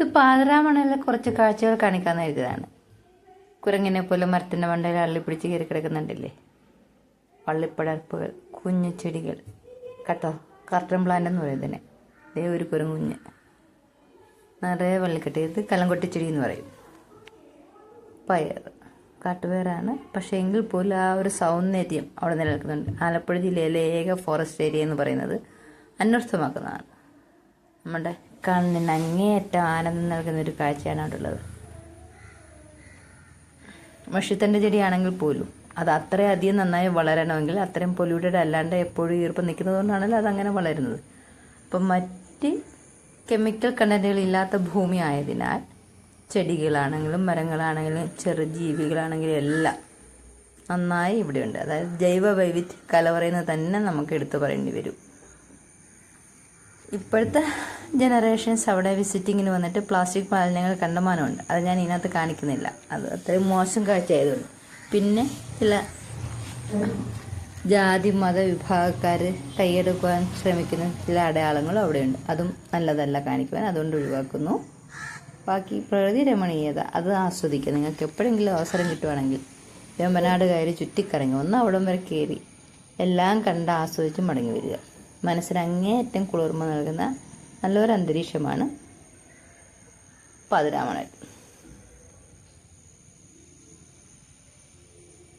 ഇത് പാതിരാമണയിലെ കുറച്ച് കാഴ്ചകൾ കാണിക്കാൻ എഴുതിയതാണ് കുരങ്ങിനെ പോലെ മരത്തിന്റെ മണ്ടയിൽ അള്ളിപ്പിടിച്ച് കയറി കിടക്കുന്നുണ്ടല്ലേ? പള്ളിപ്പടർപ്പുകൾ കുഞ്ഞു ചെടികൾ. കേട്ടോ കർട്ടൻ പ്ലാന്റ് എന്ന് പറയുന്നതിനെ ദേ ഒരു കുരങ്ങുഞ്ഞ്. നിറയെ വള്ളിക്കെട്ടി. ഇത് കലംകൊട്ടി ചെടി എന്ന് പറയും. പയർ കാട്ടുപയറാണ്. പക്ഷേ എങ്കിൽ പോലും ആ ഒരു സൗന്ദര്യം അവിടെ നിലനിൽക്കുന്നുണ്ട്. ആലപ്പുഴ ജില്ലയിലെ ഏക ഫോറസ്റ്റ് ഏരിയ എന്ന് പറയുന്നത് അന്വർത്ഥമാക്കുന്നതാണ്. നമ്മുടെ കണ്ണിന് അങ്ങേയറ്റം ആനന്ദം നൽകുന്ന ഒരു കാഴ്ചയാണ് അവിടെ ഉള്ളത്. മഷിത്തന്റെ ചെടിയാണെങ്കിൽ പോലും അത് അത്രയും അധികം നന്നായി വളരണമെങ്കിൽ അത്രയും പൊല്യൂട്ടഡ് അല്ലാണ്ട് എപ്പോഴും ഈർപ്പം നിൽക്കുന്നത് കൊണ്ടാണല്ലോ അതങ്ങനെ വളരുന്നത്. അപ്പം മറ്റ് കെമിക്കൽ കണ്ടന്റുകൾ ഇല്ലാത്ത ഭൂമി ആയതിനാൽ ചെടികളാണെങ്കിലും മരങ്ങളാണെങ്കിലും ചെറു ജീവികളാണെങ്കിലും എല്ലാം നന്നായി ഇവിടെയുണ്ട്. അതായത് ജൈവ വൈവിധ്യ കലവറയെന്ന് തന്നെ നമുക്ക് എടുത്തു പറയേണ്ടി വരും. ഇപ്പോഴത്തെ ജനറേഷൻസ് അവിടെ വിസിറ്റിങ്ങിന് വന്നിട്ട് പ്ലാസ്റ്റിക് മാലിന്യങ്ങൾ കണ്ടമാനമുണ്ട് അത് ഞാൻ ഇതിനകത്ത് കാണിക്കുന്നില്ല. അത് അത്രയും മോശം കാഴ്ചയായതുകൊണ്ട്. പിന്നെ ചില ജാതി മത വിഭാഗക്കാർ കൈയെടുക്കുവാൻ ശ്രമിക്കുന്ന ചില അടയാളങ്ങളും അവിടെയുണ്ട്. അതും നല്ലതല്ല കാണിക്കുവാൻ. അതുകൊണ്ട് ഒഴിവാക്കുന്നു. ബാക്കി പ്രകൃതി രമണീയത അത് ആസ്വദിക്കുക. നിങ്ങൾക്ക് എപ്പോഴെങ്കിലും അവസരം കിട്ടുവാണെങ്കിൽ വെമ്പനാട് കയറി ചുറ്റിക്കറങ്ങി ഒന്ന് അവിടം വരെ കയറി എല്ലാം കണ്ട് ആസ്വദിച്ച് മടങ്ങി വരിക. മനസ്സിന് അങ്ങേയറ്റം കുളിർമ നൽകുന്ന നല്ലൊരു അന്തരീക്ഷമാണ് പതിരാമണൽ